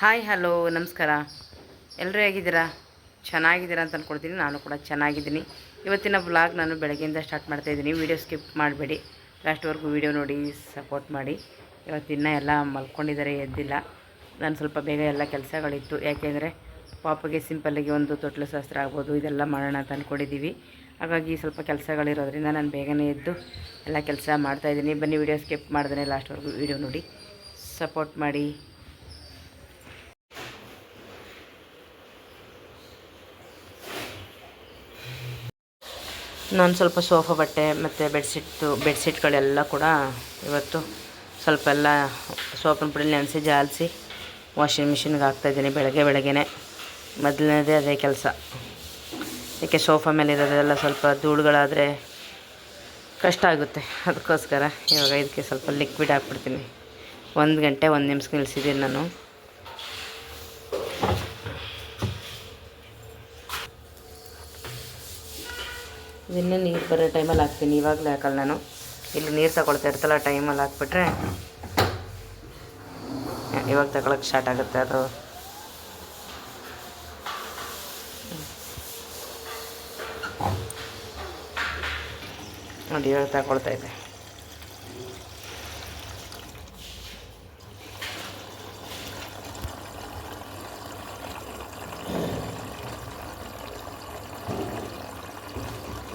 Hi, hello, ನಮಸ್ಕಾರ. ಎಲ್ಲರೂ ಹೇಗಿದ್ದೀರಾ? ಚೆನ್ನಾಗಿದ್ದೀರಾ ಅಂತ ಅಂದ್ಕೊಳ್ತೀನಿ ನಾನು ಕೂಡ ಚೆನ್ನಾಗಿದ್ದೀನಿ. ಇವತ್ತಿನ ಬ್ಲಾಗ್ ನಾನು ಬೆಳಗ್ಗೆಯಿಂದ ಸ್ಟಾರ್ಟ್ ಮಾಡ್ತಾಯಿದ್ದೀನಿ ವೀಡಿಯೋ ಸ್ಕಿಪ್ ಮಾಡಬೇಡಿ. ಲಾಸ್ಟ್ವರೆಗೂ ವೀಡಿಯೋ ನೋಡಿ, ಸಪೋರ್ಟ್ ಮಾಡಿ. ಇವತ್ತಿನ ಎಲ್ಲ ಮಲ್ಕೊಂಡಿದ್ದಾರೆ, ಎದ್ದಿಲ್ಲ. ನಾನು ಸ್ವಲ್ಪ ಬೇಗ ಎಲ್ಲ ಕೆಲಸಗಳಿತ್ತು. ಯಾಕೆಂದರೆ ಪಾಪಗೆ ಸಿಂಪಲ್ಲಾಗಿ ಒಂದು ತೊಟ್ಲು ಶಾಸ್ತ್ರ ಆಗ್ಬೋದು, ಇದೆಲ್ಲ ಮಾಡೋಣ ಅಂತ ಅಂದ್ಕೊಂಡಿದ್ದೀವಿ ಹಾಗಾಗಿ ಸ್ವಲ್ಪ ಕೆಲಸಗಳಿರೋದ್ರಿಂದ ನಾನು ಬೇಗನೆ ಎದ್ದು ಎಲ್ಲ ಕೆಲಸ ಮಾಡ್ತಾಯಿದ್ದೀನಿ ಬನ್ನಿ, ವೀಡಿಯೋ ಸ್ಕಿಪ್ ಮಾಡ್ದೇ ಲಾಸ್ಟ್ವರೆಗೂ ವೀಡಿಯೋ ನೋಡಿ. ಸಪೋರ್ಟ್ ಮಾಡಿ. ನಾನು ಸ್ವಲ್ಪ ಸೋಫಾ ಬಟ್ಟೆ ಮತ್ತು ಬೆಡ್ಶೀಟ್ದು ಬೆಡ್ಶೀಟ್ಗಳೆಲ್ಲ ಕೂಡ ಇವತ್ತು ಸ್ವಲ್ಪ ಎಲ್ಲ ಸೋಪಿನ ಪುಡಿ ನೆನೆಸಿ, ಜಾಲಿಸಿ, ವಾಷಿಂಗ್ ಮಿಷಿನ್ಗೆ ಹಾಕ್ತಾಯಿದ್ದೀನಿ ಬೆಳಗ್ಗೆ ಬೆಳಗ್ಗೆನೆ. ಮೊದಲನೇದೇ ಅದೇ ಕೆಲಸ. ಯಾಕೆ ಸೋಫಾ ಮೇಲೆ ಇರೋದೆಲ್ಲ ಸ್ವಲ್ಪ ಧೂಳುಗಳಾದರೆ ಕಷ್ಟ ಆಗುತ್ತೆ. ಅದಕ್ಕೋಸ್ಕರ ಇವಾಗ ಇದಕ್ಕೆ ಸ್ವಲ್ಪ ಲಿಕ್ವಿಡ್ ಹಾಕ್ಬಿಡ್ತೀನಿ. ಒಂದು ಗಂಟೆ ಒಂದು ನಿಮಿಷಕ್ಕೆ ನಿಲ್ಲಿಸಿದ್ದೀನಿ ನಾನು. ಇದನ್ನೇ ನೀರು ಬರೋ ಟೈಮಲ್ಲಿ ಹಾಕ್ತೀನಿ. ಇವಾಗಲೇ ಹಾಕಲ್ಲ ನಾನು. ಇಲ್ಲಿ ನೀರು ತಗೊಳ್ತಾ ಇರ್ತಲ್ಲ ಟೈಮಲ್ಲಿ ಹಾಕ್ಬಿಟ್ರೆ, ಇವಾಗ ತಗೊಳಕ್ಕೆ ಸ್ಟಾರ್ಟ್ ಆಗುತ್ತೆ ಅದು. ನೋಡಿ, ಇವಾಗ ತಗೊಳ್ತಾ ಇದೆ.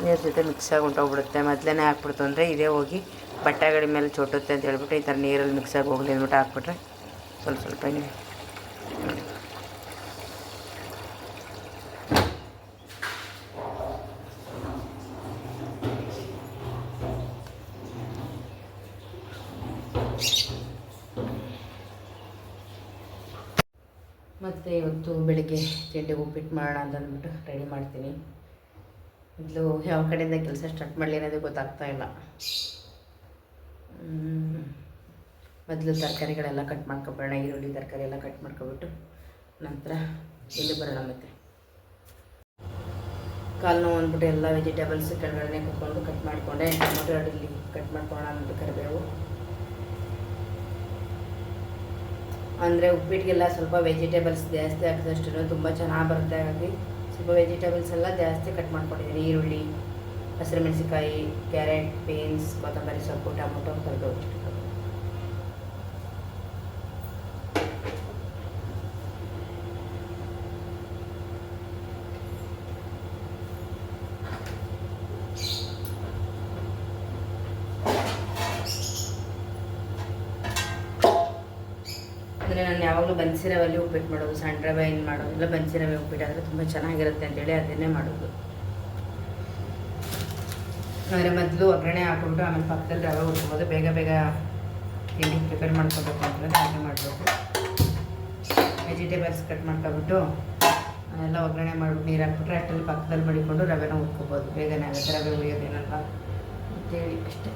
ನೀರು ಜೊತೆ ಮಿಕ್ಸ್ ಆಗಿ ಹೊಂಟೋಗ್ಬಿಡುತ್ತೆ ಮೊದಲೇ ಹಾಕ್ಬಿಡ್ತು ಅಂದರೆ ಇದೇ ಹೋಗಿ ಬಟ್ಟೆಗಳ ಮೇಲೆ ಚೊಟ್ಟುತ್ತೆ ಅಂತ ಹೇಳ್ಬಿಟ್ಟು ಈ ಥರ ನೀರಲ್ಲಿ ಮಿಕ್ಸ್ ಆಗಿ ಹೋಗಲಿ ಅಂದ್ಬಿಟ್ಟು ಹಾಕ್ಬಿಟ್ರೆ ಸ್ವಲ್ಪ ಸ್ವಲ್ಪ ನೀರು ಮತ್ತು ಇವತ್ತು ಬೆಳಿಗ್ಗೆ ತಿಂಡಿಗೆ ಉಪ್ಪಿಟ್ಟು ಮಾಡೋಣ ಅಂತ ಅಂದ್ಬಿಟ್ಟು ರೆಡಿ ಮಾಡ್ತೀನಿ. ಮೊದಲು ಯಾವ ಕಡೆಯಿಂದ ಕೆಲಸ ಸ್ಟಾರ್ಟ್ ಮಾಡಲಿ ಅನ್ನೋದು ಗೊತ್ತಾಗ್ತಾ ಇಲ್ಲ. ಮೊದಲು ತರಕಾರಿಗಳೆಲ್ಲ ಕಟ್ ಮಾಡ್ಕೊಬೋಣ ಈರುಳ್ಳಿ ತರಕಾರಿ ಎಲ್ಲ ಕಟ್ ಮಾಡ್ಕೊಬಿಟ್ಟು ನಂತರ ಇಲ್ಲಿ ಬರೋಣ ಮತ್ತೆ. ಕಾಲು ನೋವು ಅಂದ್ಬಿಟ್ಟು ಎಲ್ಲ ವೆಜಿಟೇಬಲ್ಸ್ ಕೆಳಗಡೆ ಕುತ್ಕೊಂಡು ಕಟ್ ಮಾಡಿಕೊಂಡೆ. ಟೊಮೊಟೊ ಇಲ್ಲಿ ಕಟ್ ಮಾಡ್ಕೊಳ್ಳೋಣ ಅಂತ ಕರಿಬೇವು. ಅಂದರೆ ಉಪ್ಪಿಟ್ಟಿಗೆಲ್ಲ ಸ್ವಲ್ಪ ವೆಜಿಟೇಬಲ್ಸ್ ಜಾಸ್ತಿ ಹಾಕಿದಷ್ಟು ತುಂಬ ಚೆನ್ನಾಗಿ ಬರುತ್ತೆ ಹಾಗಾಗಿ ಸ್ವಲ್ಪ ವೆಜಿಟೇಬಲ್ಸ್ ಎಲ್ಲ ಜಾಸ್ತಿ ಕಟ್ ಮಾಡ್ಕೊಂಡಿದ್ದೀನಿ. ಈರುಳ್ಳಿ, ಹಸಿರು ಮೆಣಸಿಕಾಯಿ ಕ್ಯಾರೆಟ್ ಬೀನ್ಸ್ ಕೊತ್ತಂಬರಿ ಸೊಪ್ಪು, ಟೊಮೊಟೊ ಕರಿಬೇವು ಅಂದರೆ ನಾನು ಯಾವಾಗಲೂ ಬನ್ಸಿ ರವೆಯಲ್ಲಿ ಉಪ್ಪಿಟ್ಟು ಮಾಡೋದು ಸಣ್ಣ ರವೆ ಏನು ಮಾಡೋದು, ಇಲ್ಲ ಬನ್ಸಿ ರವೆ ಉಪ್ಪಿಟ್ಟು ಆದರೆ ತುಂಬ ಚೆನ್ನಾಗಿರುತ್ತೆ ಅಂತೇಳಿ ಅದನ್ನೇ ಮಾಡೋದು. ಅಂದರೆ ಮೊದಲು ಒಗ್ಗರಣೆ ಹಾಕ್ಬಿಟ್ಟು ಆಮೇಲೆ ಪಕ್ಕದಲ್ಲಿ ರವೆ ಹುಡ್ಕೊಬೋದು ಬೇಗ ಬೇಗ ತಿಂಡಿ ಪ್ರಿಪೇರ್ ಮಾಡ್ಕೋಬೇಕು ಅಂತಂದರೆ ಹಾಗೆ ಮಾಡಬೇಕು. ವೆಜಿಟೇಬಲ್ಸ್ ಕಟ್ ಮಾಡ್ಕೊಬಿಟ್ಟು ಎಲ್ಲ ಒಗ್ಗರಣೆ ಮಾಡಿಬಿಟ್ಟು ನೀರು ಹಾಕ್ಬಿಟ್ರೆ ಅಷ್ಟಲ್ಲಿ ಪಕ್ಕದಲ್ಲಿ ಮಡಿಕೊಂಡು ರವೆನ ಉಟ್ಕೋಬೋದು ಬೇಗನೆ ಆಗುತ್ತೆ, ರವೆ ಉಳಿಯೋದೇನಲ್ವ ಅಂತೇಳಿ ಅಷ್ಟೇ.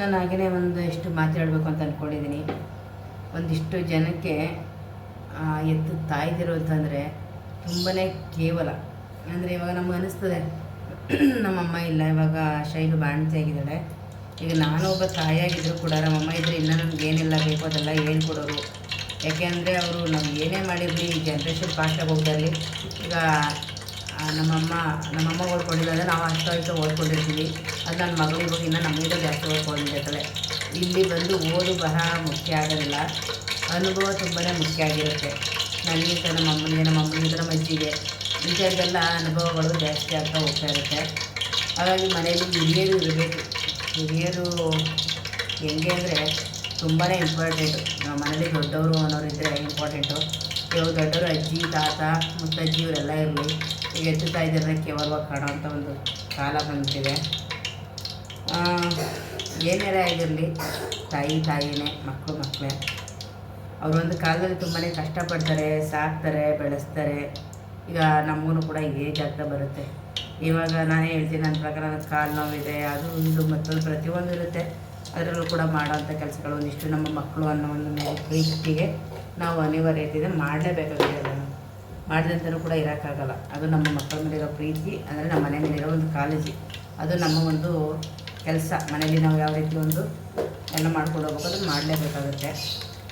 ನಾನು ಒಂದು ಎಷ್ಟು ಮಾತಾಡಬೇಕು ಅಂತ ಅಂದ್ಕೊಂಡಿದ್ದೀನಿ ಒಂದಿಷ್ಟು ಜನಕ್ಕೆ ಎತ್ತು ತಾಯ್ದಿರು ಅಂತಂದರೆ ತುಂಬಾ ಕೇವಲ. ಅಂದರೆ ಇವಾಗ ನಮ್ಗೆ ಅನ್ನಿಸ್ತದೆ ನಮ್ಮಮ್ಮ ಇಲ್ಲ, ಇವಾಗ ಶೈಲು ಬಾಣಂತಿ ಆಗಿದ್ದಾಳೆ ಈಗ ನಾನು ಒಬ್ಬ ತಾಯಿಯಾಗಿದ್ದರೂ ಕೂಡ ನಮ್ಮಮ್ಮ ಇದ್ದರೆ ಇನ್ನೂ ನಮ್ಗೆ ಏನೆಲ್ಲ ಬೇಕು ಅದೆಲ್ಲ ಹೇಳ್ಕೊಡೋರು. ಯಾಕೆಂದರೆ ಅವರು ನಮ್ಗೆ ಏನೇ ಮಾಡಿರಲಿ ಈ ಜನ್ರೇಷನ್ ಫಾಸ್ಟಾಗಿ ಹೋಗ್ತಾ ಇರಲಿ ಈಗ ನಮ್ಮಮ್ಮ ನಮ್ಮಮ್ಮ ಓದ್ಕೊಂಡಿದ್ದಾರೆ. ನಾವು ಅಷ್ಟು ಅಷ್ಟು ಓದ್ಕೊಂಡಿರ್ತೀವಿ. ಅದು ನನ್ನ ಮಗಳು ಇವಾಗ ಇನ್ನೂ ನಮಗಿಂತ ಜಾಸ್ತಿ ಓದ್ಕೊಂಡಿರ್ತಾಳೆ ಇಲ್ಲಿ ಬಂದು ಓದು ಬಹಳ ಮುಖ್ಯ ಆಗೋದಿಲ್ಲ. ಅನುಭವ ತುಂಬಾ ಮುಖ್ಯ ಆಗಿರುತ್ತೆ. ನನಗಿಂತ ನಮ್ಮ ಅಮ್ಮನಿಗೆ ನಮ್ಮ ಅಮ್ಮನಿಗೆ ನಮ್ಮ ಅಜ್ಜಿಗೆ ಇಂಥದ್ದೆಲ್ಲ ಅನುಭವಗಳು ಜಾಸ್ತಿ ಆಗ್ತಾ ಹೋಗ್ತಾ ಇರುತ್ತೆ. ಹಾಗಾಗಿ ಮನೆಯಲ್ಲಿ ಹಿರಿಯರು ಇರಬೇಕು. ಹಿರಿಯರು ಹೆಂಗೆ ಅಂದರೆ ತುಂಬಾ ಇಂಪಾರ್ಟೆಂಟು ನಮ್ಮ ಮನೇಲಿ ದೊಡ್ಡವರು ಅನ್ನೋರು ಇದ್ದರೆ ಇಂಪಾರ್ಟೆಂಟು ಇವಾಗ ದೊಡ್ಡವರು ಅಜ್ಜಿ, ತಾತ, ಮುತ್ತಜ್ಜಿ ಇವರೆಲ್ಲ ಇರಲಿ. ಎತ್ತುತ್ತಾ ಇದ್ದಾರೆ ಕೇವಲವಾಗಿ ಕಾಣೋವಂಥ ಒಂದು ಕಾಲ ಬಂತಿದೆ ಏನೇ ಆಗಿರಲಿ, ತಾಯಿ ತಾಯಿನೇ ಮಕ್ಕಳು ಮಕ್ಕಳೇ ಅವರು ಒಂದು ಕಾಲದಲ್ಲಿ ತುಂಬಾ ಕಷ್ಟಪಡ್ತಾರೆ, ಸಾಕ್ತಾರೆ, ಬೆಳೆಸ್ತಾರೆ. ಈಗ ನಮಗೂ ಕೂಡ ಇದೇ ಆಗ್ತಾ ಬರುತ್ತೆ. ಇವಾಗ ನಾನೇ ಹೇಳ್ತೀನಿ, ನನ್ನ ಪ್ರಕಾರ ನನ್ನ ಕಾಲು ನೋವಿದೆ, ಅದು ಒಂದು ಮತ್ತೊಂದು ಪ್ರತಿಯೊಂದು ಇರುತ್ತೆ. ಅದರಲ್ಲೂ ಕೂಡ ಮಾಡೋವಂಥ ಕೆಲಸಗಳು ಒಂದಿಷ್ಟು ನಮ್ಮ ಮಕ್ಕಳು ಅನ್ನೋ ಒಂದು ಪ್ರೀತಿಗೆ ನಾವು ಅನಿವಾರ್ಯತೆ ಮಾಡಲೇಬೇಕಾಗಿದೆ ಮಾಡಿದಂತಲೂ ಕೂಡ ಇರೋಕ್ಕಾಗಲ್ಲ. ಅದು ನಮ್ಮ ಮಕ್ಕಳ ಮೇಲಿರೋ ಪ್ರೀತಿ, ಅಂದರೆ ನಮ್ಮ ಮನೆ ಮೇಲಿರೋ ಒಂದು ಕಾಳಜಿ. ಅದು ನಮ್ಮ ಒಂದು ಕೆಲಸ. ಮನೇಲಿ ನಾವು ಯಾವ ರೀತಿ ಒಂದು ಎಲ್ಲ ಮಾಡ್ಕೊಂಡು ಹೋಗ್ಬೇಕು ಅದನ್ನು ಮಾಡಲೇಬೇಕಾಗುತ್ತೆ.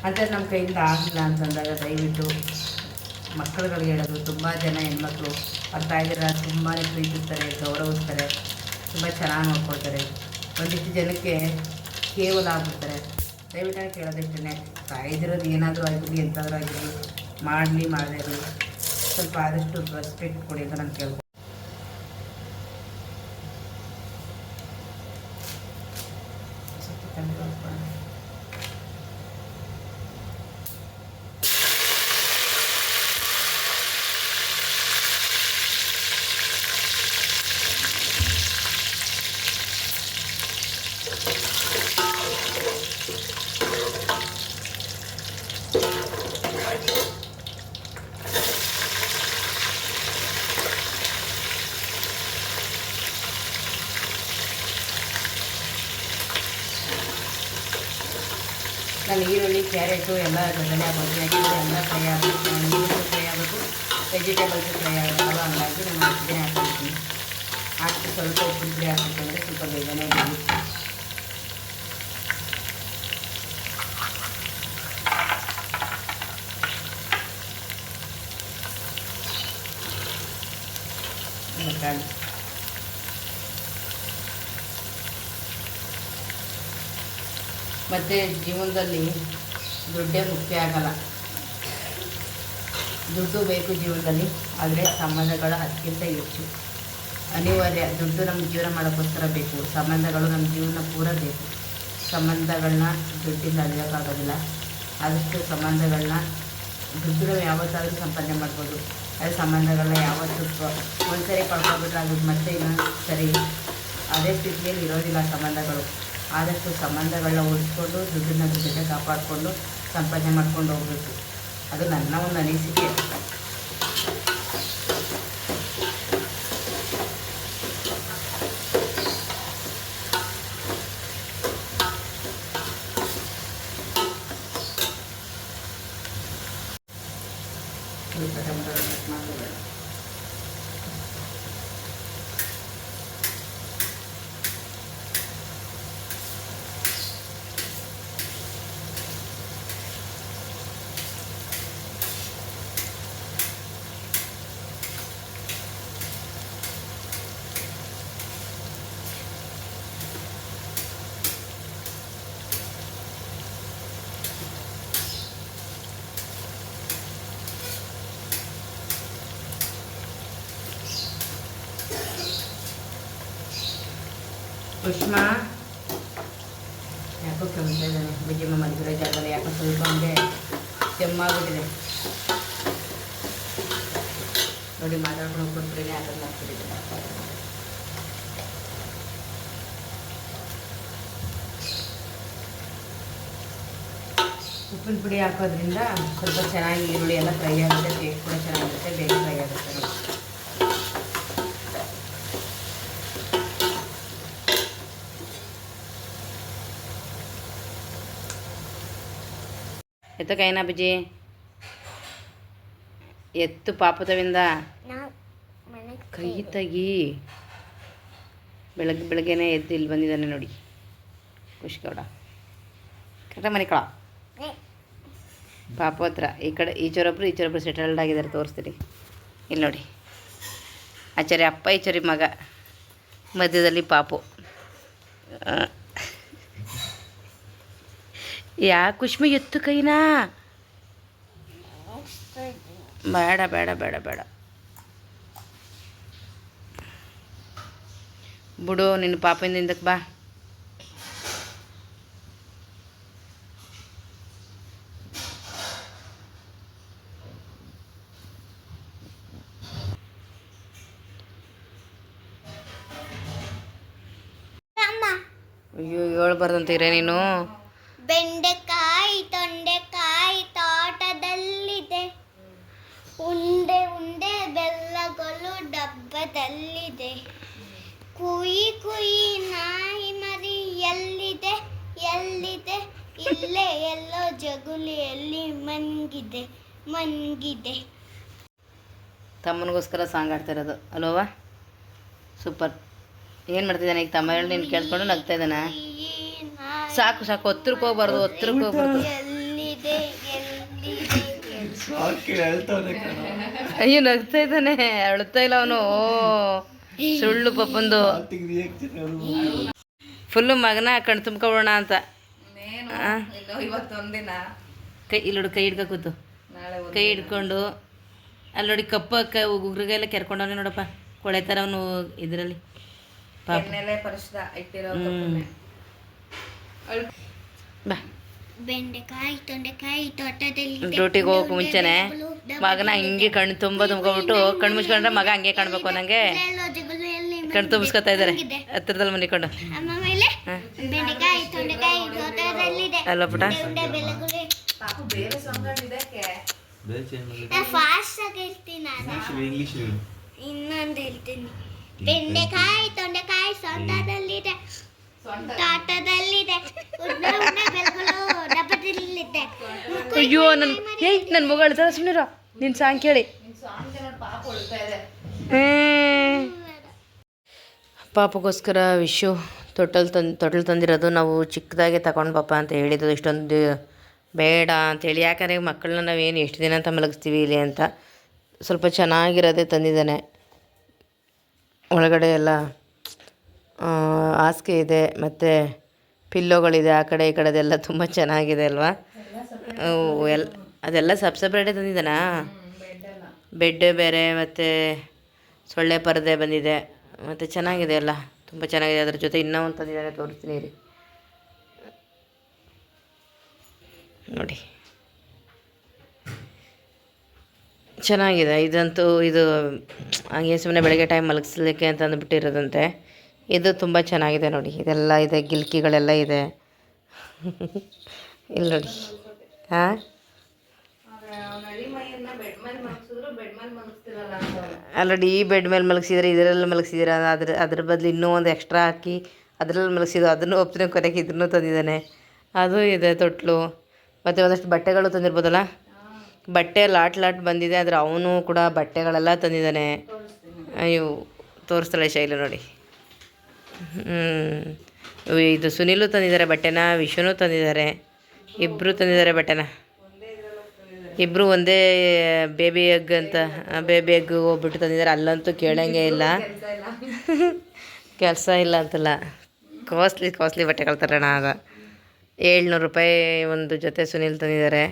ಅಂತ ನಮ್ಮ ಕೈಯಿಂದ ಆಗಿಲ್ಲ ಅಂತಂದಾಗ ದಯವಿಟ್ಟು ಮಕ್ಕಳುಗಳಿಗೆ ಹೇಳೋದು, ತುಂಬ ಜನ ಹೆಣ್ಮಕ್ಳು, ಅವ್ರ ತಾಯಿದಿರ ತುಂಬಾ ಪ್ರೀತಿಸ್ತಾರೆ, ಗೌರವಿಸ್ತಾರೆ, ತುಂಬ ಚೆನ್ನಾಗಿ ನೋಡ್ಕೊಳ್ತಾರೆ. ಒಂದಿಷ್ಟು ಜನಕ್ಕೆ ಕೇವಲ ಆಗ್ಬಿಡ್ತಾರೆ. ದಯವಿಟ್ಟು ಕೇಳೋದಿಷ್ಟೇ ತಾಯಿದಿರೋದು ಏನಾದರೂ ಆಗಿರಲಿ ಎಂಥಾದ್ರೂ ಆಗಿರಲಿ, ಮಾಡಲಿ ಮಾಡದೇ ಸ್ವಲ್ಪ ಆದಷ್ಟು ರೆಸ್ಪೆಕ್ಟ್ ಕೊಡಿ ಅಂತ ನಾನು ಕೇಳ್ಕೊ ಸ್ವಲ್ಪ ನಾನು ಈರುಳ್ಳಿ ಕ್ಯಾರೆಟು ಎಲ್ಲ ಜೊತೆಲೆ ಹಾಕೋತೀನಿ ಯಾಕೆಂದರೆ ಎಲ್ಲ ಫ್ರೈ ಆಗಬೇಕು ನೀರು ಫ್ರೈ ಆಗಬೇಕು ವೆಜಿಟೇಬಲ್ಸ್ ಫ್ರೈ ಆಗಬೇಕಲ್ಲ ಹಂಗಾಗಿ ನಾನು ಒಟ್ಟಿಗೆ ಹಾಕ್ಬಿಡ್ತೀನಿ ಹಾಕಿ ಸ್ವಲ್ಪ ಉಪ್ಪಿನ ಪುಡಿ ಹಾಕ್ಬಿಟ್ಟಂದರೆ ಸ್ವಲ್ಪ ಬೇಗನೆ ಬೇಯುತ್ತೆ ಬೇಕಾಗಿ ಮತ್ತು ಜೀವನದಲ್ಲಿ ದುಡ್ಡೇ ಮುಖ್ಯ ಆಗಲ್ಲ. ದುಡ್ಡು ಬೇಕು ಜೀವನದಲ್ಲಿ, ಆದರೆ ಸಂಬಂಧಗಳ ಅದಕ್ಕಿಂತ ಹೆಚ್ಚು. ಅನಿವಾರ್ಯ, ದುಡ್ಡು ನಮ್ಮ ಜೀವನ ಮಾಡೋಕ್ಕೋಸ್ಕರ ಬೇಕು. ಸಂಬಂಧಗಳು ನಮ್ಮ ಜೀವನ ಪೂರ ಬೇಕು. ಸಂಬಂಧಗಳನ್ನ ದುಡ್ಡಿಂದ ಅಳಿಯೋಕ್ಕಾಗೋದಿಲ್ಲ ಆದಷ್ಟು ಸಂಬಂಧಗಳನ್ನ ದುಡ್ಡು ನಾವು ಯಾವತ್ತಾದರೂ ಸಂಪಾದನೆ ಮಾಡ್ಬೋದು. ಅದೇ ಸಂಬಂಧಗಳನ್ನ ಯಾವತ್ತೂ ಒಂದು ಒಂದ್ಸರಿ ಪಡ್ಕೊಬಿಟ್ರೆ ಅದು ಮತ್ತೆ ಇನ್ನೊಂದು ಸರಿ ಅದೇ ಸ್ಥಿತಿಯಲ್ಲಿ ಇರೋದಿಲ್ಲ ಸಂಬಂಧಗಳು. ಆದಷ್ಟು ಸಂಬಂಧಗಳನ್ನ ಉಳಿಸ್ಕೊಂಡು ದುಡ್ಡನ್ನ ಜೊತೆ ಕಾಪಾಡಿಕೊಂಡು ಸಂಪಾದನೆ ಮಾಡ್ಕೊಂಡು ಹೋಗಬೇಕು. ಅದು ನನ್ನ ಒಂದು ಅನಿಸಿಕೆ ಸ್ವಲ್ಪ ಟೊಮೆಟೊ ಕಟ್ ಮಾಡ್ಕೊಳ್ಳೋಣ. ಉಷ್ಮಾ ಯಾಕೋ ಕೆಮ್ತಾ ಇದ್ದಾನೆ ಬುಜ್ಜಿಮ್ಮ ಯಾಕೋ ಸ್ವಲ್ಪ ಹಂಗೆ ಕೆಮ್ಮಾಗ್ಬಿಟ್ಟಿದೆ ನೋಡಿ ಮಾತಾಡ್ಕೊಂಡು ಹೋಗ್ಬಿಟ್ರೆ ಅದನ್ನು ಹಾಕ್ಬಿಟ್ಟಿದೆ ಉಪ್ಪಿನ ಪುಡಿ ಹಾಕೋದ್ರಿಂದ ಸ್ವಲ್ಪ ಚೆನ್ನಾಗಿ ಈರುಳ್ಳಿ ಎಲ್ಲ ಫ್ರೈ ಆಗುತ್ತೆ ಟೇಸ್ಟ್ ಕೂಡ ಚೆನ್ನಾಗಿರುತ್ತೆ ಬೇಗ ಫ್ರೈ ಆಗುತ್ತೆ ನೋಡಿ ಎತ್ತು ಕೈನಾ ಎತ್ತು ಪಾಪದವಿಂದ ಕೈ ತಗಿ. ಬೆಳಗ್ಗೆ ಬೆಳಗ್ಗೆನೆ ಎದ್ದು ಇಲ್ಲಿ ಬಂದಿದ್ದಾನೆ ನೋಡಿ. ಖುಷ್ಗೌಡ ಕರೆಕ್ಟ ಮನೆ ಕಳ? ಪಾಪ ಹತ್ರ. ಈ ಕಡೆ ಈಚರೊಬ್ರು ಈಚರೊಬ್ರು ಸೆಟಲ್ಡ್ ಆಗಿದ್ದಾರೆ ತೋರಿಸ್ತೀನಿ. ಇಲ್ಲಿ ನೋಡಿ. ಆಚಾರ್ಯ ಅಪ್ಪ ಈಚರಿ ಮಗ. ಮಧ್ಯದಲ್ಲಿ ಪಾಪು. ಯಾ ಕುಷ್ಮಿ ಎತ್ತು ಕೈನಾ? ಬೇಡ ಬೇಡ ಬೇಡ ಬೇಡ. ಬಿಡು ನಿನ್ನ ಪಾಪದಿಂದ ಹಿಂದಕ್ಕೆ ಬಾ. ಅಮ್ಮ. ಅಯ್ಯೋ ಹೇಳ್ಬಾರ್ದಂತೀರೇ ನೀನು. ಬೆಂಡೆಕಾಯಿ ತೊಂಡೆಕಾಯಿ ತೋಟದಲ್ಲಿದೆ. ಉಂಡೆ ಉಂಡೆ ಬೆಲ್ಲಗಳು ಡಬ್ಬದಲ್ಲಿದೆ. ಕುಯಿ ಕುಯಿ ನಾಯಿ ಮರಿ ಎಲ್ಲಿದೆ? ಎಲ್ಲಿದೆ? ಇಲ್ಲೇ ಎಲ್ಲೋ ಜಗುಲಿಯಲ್ಲಿ ಮಂಗಿದೆ ಮಂಗಿದೆ ತಮ್ಮನಿಗೋಸ್ಕರ ಸಾಂಗ್ ಆಡ್ತಿರೋದು ಅಲೋವಾ ಸೂಪರ್. ಏನು ಮಾಡ್ತಿದ್ದಾನೆ ಈಗ? ತಮ್ಮ ಹೇಳಿ ನೀನು ಕೇಳಿಕೊಂಡು ನಗ್ತಾ ಇದ್ದಾನೆ? ಸಾಕು ಸಾಕು ಹತ್ರಕ್ಕೆ ಹೋಗ್ಬಾರ್ದು ಹತ್ರಕ್ಕೆ ಹೋಗ್ಬಾರ್ದು. ಎಲ್ಲಿದೆ ಎಲ್ಲಿದೆ ಅಯ್ಯೋ ನಗ್ತಾ ಇದ್ದಾನೆ ಅಳ್ತಾ ಇಲ್ಲ ಅವನು. ಸುಳ್ಳು ಪಪ್ಪಂದು ಫುಲ್ಲು ಮಗನ ಕಣ್ ತುಂಬ್ಕೊಬೋಣ ಅಂತ. ಕೈ ಇಲ್ಲೋಡು ನೋಡಿ ಕೈ ಹಿಡ್ಕ ಕೂತು. ನಾಳೆ ಕೈ ಹಿಡ್ಕೊಂಡು ಅಲ್ಲಿ ನೋಡಿ ಕಪ್ಪ ಕ ಉಗ್ರಿಗೆಲ್ಲ ಕೆರ್ಕೊಂಡವನೇ ನೋಡಪ್ಪ. ಕೊಳೆ ಥರ ಅವನು ಇದರಲ್ಲಿ. ಪಾಪ. ಬಾ. ಬೆಂಡೆಕಾಯಿ ತೊಂಡೆಕಾಯಿ ತೋಟದಲ್ಲಿ ಡ್ಯೂಟಿಗೆ ಹೋಗಕ್ಕೆ ಮುಂಚೆನೆ ಮಗನ ಹಿಂಗೆ ಕಣ್ಣು ತುಂಬ ತುಂಬ್ಕೊಬಿಟ್ಟು ಕಣ್ಣು ಮುಚ್ಕೊಂಡ್ರೆ ಮಗ ಹಂಗೆ ಕಾಣ್ಬೇಕು ನಂಗೆ ಕಣ್ಣು ತುಂಬಿಸ್ಕೊತಾ ಇದ್ದಾರೆ ಹತ್ರದಲ್ಲಿ ಮನಿಕೊಂಡು. ಪುಟ ಇನ್ನೊಂದು ಹೇಳ್ತೀನಿ. ಬೆಂಡೆಕಾಯಿ ತೊಂಡೆಕಾಯಿ ಸೊಂಟದಲ್ಲಿದೆ ತೋಟದಲ್ಲಿದೆ. ಡಬ್ಬದಲ್ಲಿದೆ. ಅಯ್ಯೋ ನನ್ನ ಏಯ್ ನನ್ನ ಮಗ ಅಳ್ತಾರ ಸುಮ್ಮನಿರ ನಿನ್ನ ಸಾಂಗ್ ಕೇಳಿ. ಪಾಪಗೋಸ್ಕರ ವಿಶು ತೊಟ್ಟಲ್ ತಂದು ತೊಟ್ಟಲು ತಂದಿರೋದು ನಾವು ಚಿಕ್ಕದಾಗೆ ತಗೊಂಡು ಪಾಪ ಅಂತ ಹೇಳಿದ್ದು. ಇಷ್ಟೊಂದು ಬೇಡ ಅಂತೇಳಿ ಯಾಕಂದರೆ ಮಕ್ಕಳನ್ನ ನಾವೇನು ಎಷ್ಟು ದಿನ ಅಂತ ಮಲಗಿಸ್ತೀವಿ ಇಲ್ಲಿ ಅಂತ. ಸ್ವಲ್ಪ ಚೆನ್ನಾಗಿರೋದೇ ತಂದಿದ್ದಾನೆ. ಒಳಗಡೆ ಎಲ್ಲ ಹಾಸಿಗೆ ಇದೆ, ಮತ್ತು ಪಿಲ್ಲೋಗಳಿದೆ, ಆ ಕಡೆ ಈ ಕಡೆದೆಲ್ಲ ತುಂಬ ಚೆನ್ನಾಗಿದೆ ಅಲ್ವಾ? ಎಲ್ಲ ಎಲ್, ಅದೆಲ್ಲ ಸಬ್ ಸಪ್ರೇಟೇ ತಂದಿದ್ದಾನಾ? ಬೆಡ್ ಬೇರೆ, ಮತ್ತು ಸೊಳ್ಳೆ ಪರದೆ ಬಂದಿದೆ, ಮತ್ತು ಚೆನ್ನಾಗಿದೆ ಅಲ್ಲ? ತುಂಬ ಚೆನ್ನಾಗಿದೆ, ಅದ್ರ ಜೊತೆ ಇನ್ನೂ ಒಂದು ತಂದಿದ್ದಾರೆ, ತೋರಿಸ್ತೀನಿ ರೀ ನೋಡಿ. ಚೆನ್ನಾಗಿದೆ, ಇದಂತೂ ಇದು, ಹಂಗೆ ಸುಮ್ಮನೆ ಬೆಳಗ್ಗೆ ಟೈಮ್ ಮಲಗಿಸ್ಲಿಕ್ಕೆ ಅಂತ ಅಂದ್ಬಿಟ್ಟಿರೋದಂತೆ. ಇದು ತುಂಬ ಚೆನ್ನಾಗಿದೆ ನೋಡಿ. ಇದೆಲ್ಲ ಇದೆ, ಗಿಲ್ಕಿಗಳೆಲ್ಲ ಇದೆ. ಇಲ್ಲಿ ನೋಡಿ. ಹಾಂ? ಅಲ್ಲಡಿ ಈ ಬೆಡ್ ಮೇಲೆ ಮಲಗಿಸಿದ್ರೆ ಇದರಲ್ಲಿ ಮಲಗಿಸಿದ್ರೆ? ಅದ್ರ ಅದ್ರ ಬದಲು ಇನ್ನೂ ಒಂದು ಎಕ್ಸ್ಟ್ರಾ ಹಾಕಿ ಅದರಲ್ಲಿ ಮಲಗಿಸಿದ್ದು, ಅದನ್ನು ಒಪ್ತೀನಿ ಕೊನೆಗೆ ಇದನ್ನು ತಂದಿದ್ದಾನೆ. ಅದು ಇದೆ ತೊಟ್ಲು. ಮತ್ತು ಒಂದಷ್ಟು ಬಟ್ಟೆಗಳು ತಂದಿರ್ಬೋದಲ್ಲ? ಬಟ್ಟೆ ಲಾಟ್ ಲಾಟ್ ಬಂದಿದೆ, ಆದರೆ ಅವನು ಕೂಡ ಬಟ್ಟೆಗಳೆಲ್ಲ ತಂದಿದ್ದಾನೆ. ಅಯ್ಯೋ, ತೋರಿಸ್ತಾಳೆ ಶೈಲು ನೋಡಿ. ಹ್ಞೂ ಇದು ಸುನಿಲು ತಂದಿದ್ದಾರೆ ಬಟ್ಟೆನ, ವಿಷ್ಣು ತಂದಿದ್ದಾರೆ. ಇಬ್ಬರು ತಂದಿದ್ದಾರೆ ಬಟ್ಟೆನ. ಇಬ್ಬರು ಒಂದೇ ಬೇಬಿ ಎಗ್ ಅಂತ ಬೇಬಿ ಎಗ್ ಹೋಗ್ಬಿಟ್ಟು ತಂದಿದ್ದಾರೆ. ಅಲ್ಲಂತೂ ಕೇಳಂಗೆ ಇಲ್ಲ. ಕೆಲಸ ಇಲ್ಲ ಅಂತಲ್ಲ. ಕಾಸ್ಟ್ಲಿ ಕಾಸ್ಟ್ಲಿ ಬಟ್ಟೆಗಳು ತರೋಣ ಆಗ. ಏಳ್ನೂರು ರೂಪಾಯಿ ಒಂದು ಜೊತೆ ಸುನಿಲ್ ತಂದಿದ್ದಾರೆ.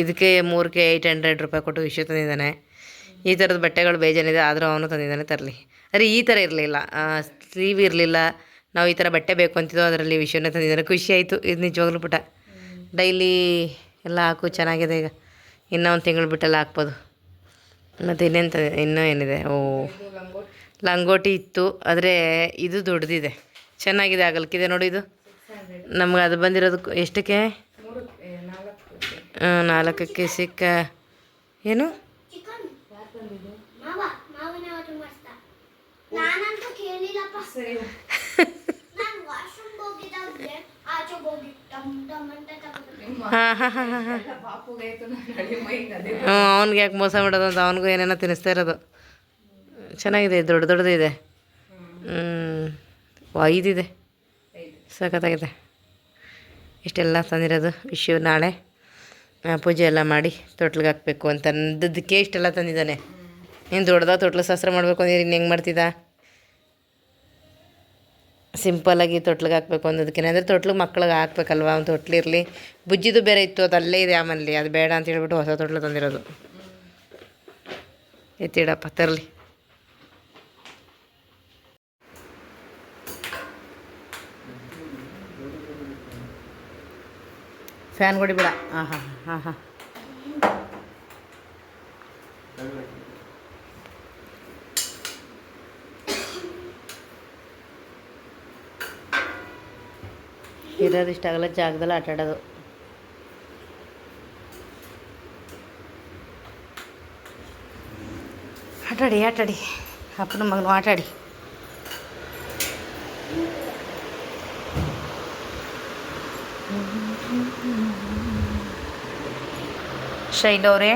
ಇದಕ್ಕೆ ಮೂರಕ್ಕೆ ಏಯ್ಟ್ ಹಂಡ್ರೆಡ್ ರೂಪಾಯಿ ಕೊಟ್ಟು ವಿಷಯ ತಂದಿದ್ದಾನೆ. ಈ ಥರದ ಬಟ್ಟೆಗಳು ಬೇಜಾನಿದೆ ಆದರೂ ಅವನು ತಂದಿದ್ದಾನೆ, ತರಲಿ. ಅರೆ, ಈ ಥರ ಇರಲಿಲ್ಲ. ಸ್ಲೀವ್ ಇರಲಿಲ್ಲ. ನಾವು ಈ ಥರ ಬಟ್ಟೆ ಬೇಕು ಅಂತಿದ್ದೋ ಅದರಲ್ಲಿ ವಿಷಯನ ತಂದಿದ್ದಾರೆ. ಖುಷಿ ಆಯಿತು, ಇದು ನಿಜವಾಗ್ಲೂ ಪುಟ. ಡೈಲಿ ಎಲ್ಲ ಹಾಕು, ಚೆನ್ನಾಗಿದೆ ಈಗ. ಇನ್ನೂ ಒಂದು ತಿಂಗಳು ಬಿಟ್ಟೆಲ್ಲ ಹಾಕ್ಬೋದು. ಮತ್ತು ಇನ್ನೇನು ತ ಇನ್ನೂ ಏನಿದೆ? ಓ, ಲಂಗೋಟಿ ಇತ್ತು, ಆದರೆ ಇದು ದೊಡ್ಡದಿದೆ ಚೆನ್ನಾಗಿದೆ ಆಗಲ್ಕಿದೆ ನೋಡಿ ಇದು. ನಮ್ಗೆ ಅದು ಬಂದಿರೋದು ಎಷ್ಟಕ್ಕೆ? ನಾಲ್ಕಕ್ಕೆ ಸಿಕ್ಕ, ಏನು? ಮೈಗೆ ಅವ್ನಿಗೆ ಯಾಕೆ ಮೋಸ ಮಾಡೋದು ಅಂತ ಅವನಿಗೂ ಏನೇನೋ ತಿನ್ನಿಸ್ತಾ ಇರೋದು ಚೆನ್ನಾಗಿದೆ ದೊಡ್ಡ ದೊಡ್ಡದಿದೆ ಹ್ಞೂ ಐದಿದೆ ಸಖತ್ತಾಗಿದೆ ಇಷ್ಟೆಲ್ಲ ತಂದಿರೋದು ವಿಷ್ಯು ನಾಳೆ ಪೂಜೆ ಎಲ್ಲ ಮಾಡಿ ತೊಟ್ಲಿಗೆ ಹಾಕಬೇಕು ಅಂತ ಅಂದದ್ದಕ್ಕೆ ಇಷ್ಟೆಲ್ಲ ತಂದಿದ್ದಾನೆ ನೀನು ದೊಡ್ಡದ ತೊಟ್ಲು ಶಾಸ್ತ್ರ ಮಾಡಬೇಕು ಅಂದ್ರೆ ಇನ್ನು ಹೆಂಗೆ ಮಾಡ್ತಿದ್ದ ಸಿಂಪಲಾಗಿ ತೊಟ್ಲಿಗೆ ಹಾಕ್ಬೇಕು ಅನ್ನೋದಕ್ಕೆ ಅಂದರೆ ತೊಟ್ಲಿಗೆ ಮಕ್ಳಿಗೆ ಹಾಕ್ಬೇಕಲ್ವ? ಒಂದು ತೊಟ್ಲಿರಲಿ ಬುಜ್ಜಿದು ಬೇರೆ ಇತ್ತು ಅದು ಅಲ್ಲೇ ಇದೆ ಆಮೇಲೆ. ಅದು ಬೇಡ ಅಂತ ಹೇಳ್ಬಿಟ್ಟು ಹೊಸ ತೊಟ್ಲು ತಂದಿರೋದು. ಎತ್ತಿಡಪ್ಪ ತರಲಿ. ಫ್ಯಾನ್ ಕೊಡಿ ಬಿಡ. ಹಾಂ ಹಾಂ ಹಾಂ ಹಾಂ ಇರೋದು ಇಷ್ಟ ಆಗಲ್ಲ, ಜಾಗದಲ್ಲಿ ಆಟ ಆಡೋದು. ಆಟಾಡಿ ಆಟಾಡಿ. ಅಪ್ಪನ ಮಗನು ಆಟಾಡಿ. ಶೈಲವ್ರೆ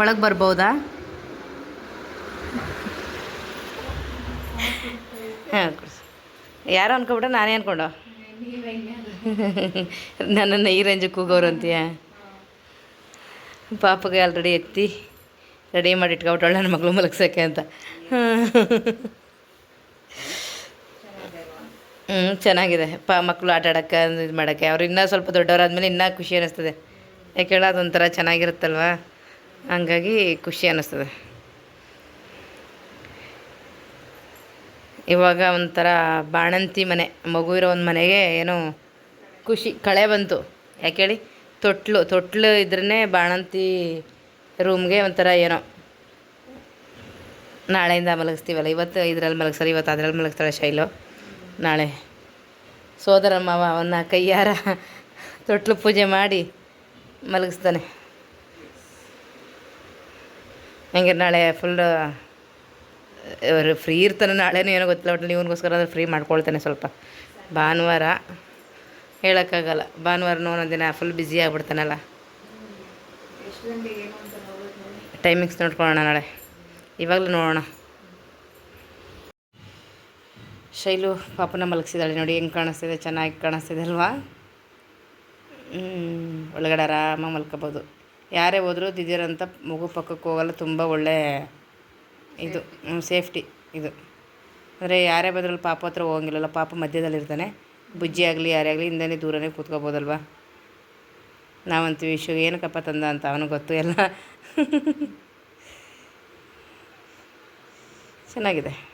ಒಳಗೆ ಬರ್ಬೋದಾ? ಹಾಂ ಯಾರು ಅನ್ಕೊಬಿಟ್ರೆ ನಾನೇ ಅನ್ಕೊಂಡು. ನನ್ನನ್ನು ಈ ಕೂಗೋರು ಅಂತೀಯ? ಪಾಪಗೆ ಆಲ್ರೆಡಿ ಎತ್ತಿ ರೆಡಿ ಮಾಡಿ ಇಟ್ಕೊಬಿಟ್ಟವಳು ನನ್ನ ಮಗಳು ಮಲಗ್ಸೋಕ್ಕೆ ಅಂತ. ಹ್ಞೂ ಚೆನ್ನಾಗಿದೆ. ಪ ಮಕ್ಕಳು ಆಟ ಆಡೋಕ್ಕೆ ಇದು ಮಾಡೋಕ್ಕೆ. ಅವ್ರು ಇನ್ನೂ ಸ್ವಲ್ಪ ದೊಡ್ಡವರಾದ್ಮೇಲೆ ಇನ್ನೂ ಖುಷಿ ಅನ್ನಿಸ್ತದೆ ಯಾಕೆ ಹೇಳೋ, ಅದೊಂಥರ ಚೆನ್ನಾಗಿರುತ್ತಲ್ವ? ಹಂಗಾಗಿ ಖುಷಿ ಅನ್ನಿಸ್ತದೆ ಇವಾಗ ಒಂಥರ ಬಾಣಂತಿ ಮನೆ, ಮಗು ಇರೋ ಒಂದು ಮನೆಗೆ ಏನೋ ಖುಷಿ, ಕಳೆ ಬಂತು. ಯಾಕೆ ಹೇಳಿ? ತೊಟ್ಲು ತೊಟ್ಲು ಇದ್ರೇ ಬಾಣಂತಿ ರೂಮ್ಗೆ ಒಂಥರ ಏನೋ ನಾಳೆಯಿಂದ ಮಲಗಿಸ್ತೀವಲ್ಲ, ಇವತ್ತು ಇದ್ರಲ್ಲಿ ಮಲಗಿಸ್ತಾರೆ, ಇವತ್ತು ಅದ್ರಲ್ಲಿ ಮಲಗಿಸ್ತಾಳೆ ಶೈಲು. ನಾಳೆ ಸೋದರ ಮಾವ ಅವನ್ನ ಕೈಯಾರ ತೊಟ್ಲು ಪೂಜೆ ಮಾಡಿ ಮಲಗಿಸ್ತಾನೆ. ಹಂಗೆ ನಾಳೆ ಫುಲ್ ಫ್ರೀ ಇರ್ತಾನೆ ನಾಳೆನೂ ಏನೋ ಗೊತ್ತಿಲ್ಲ ಒಟ್ಟು ಇವನಿಗೋಸ್ಕರ ಅಂದ್ರೆ ಫ್ರೀ ಮಾಡ್ಕೊಳ್ತಾನೆ ಸ್ವಲ್ಪ. ಭಾನುವಾರ ಹೇಳೋಕ್ಕಾಗಲ್ಲ. ಭಾನುವಾರನೂ ಒಂದೊಂದು ದಿನ ಫುಲ್ ಬ್ಯುಸಿ ಆಗಿಬಿಡ್ತಾನಲ್ಲ. ಟೈಮಿಂಗ್ಸ್ ನೋಡ್ಕೊಳ್ಳೋಣ ನಾಳೆ. ಇವಾಗಲೂ ನೋಡೋಣ. ಶೈಲು ಪಾಪನ ಮಲಗಿಸಿದಾಳೆ ನೋಡಿ, ಹೆಂಗೆ ಕಾಣಿಸ್ತಿದೆ? ಚೆನ್ನಾಗಿ ಕಾಣಿಸ್ತಿದೆ ಅಲ್ವಾ? ಒಳಗಡೆ ಆರಾಮಾಗಿ ಮಲ್ಕೋಬೋದು. ಯಾರೇ ಹೋದರೂ ದಿದಿರಂತ ಮಗು ಪಕ್ಕಕ್ಕೆ ಹೋಗಲ್ಲ, ತುಂಬ ಒಳ್ಳೆ ಇದು ಸೇಫ್ಟಿ ಇದು. ಅಂದರೆ ಯಾರೇ ಬಂದ್ರಲ್ಲಿ ಪಾಪ ಹತ್ರ ಹೋಗಂಗಿಲ್ಲಲ್ಲ, ಪಾಪ ಮಧ್ಯದಲ್ಲಿರ್ತಾನೆ. ಬುಜ್ಜಿ ಆಗಲಿ, ಯಾರೇ ಆಗಲಿ, ಹಿಂದೆನೇ ದೂರನೇ ಕೂತ್ಕೋಬೋದಲ್ವಾ? ನಾವಂತೀವಿ ವಿಷಯ ಏನಕ್ಕಪ್ಪ ತಂದ ಅಂತ ಅವನಿಗೆ ಗೊತ್ತು ಎಲ್ಲ. ಚೆನ್ನಾಗಿದೆ.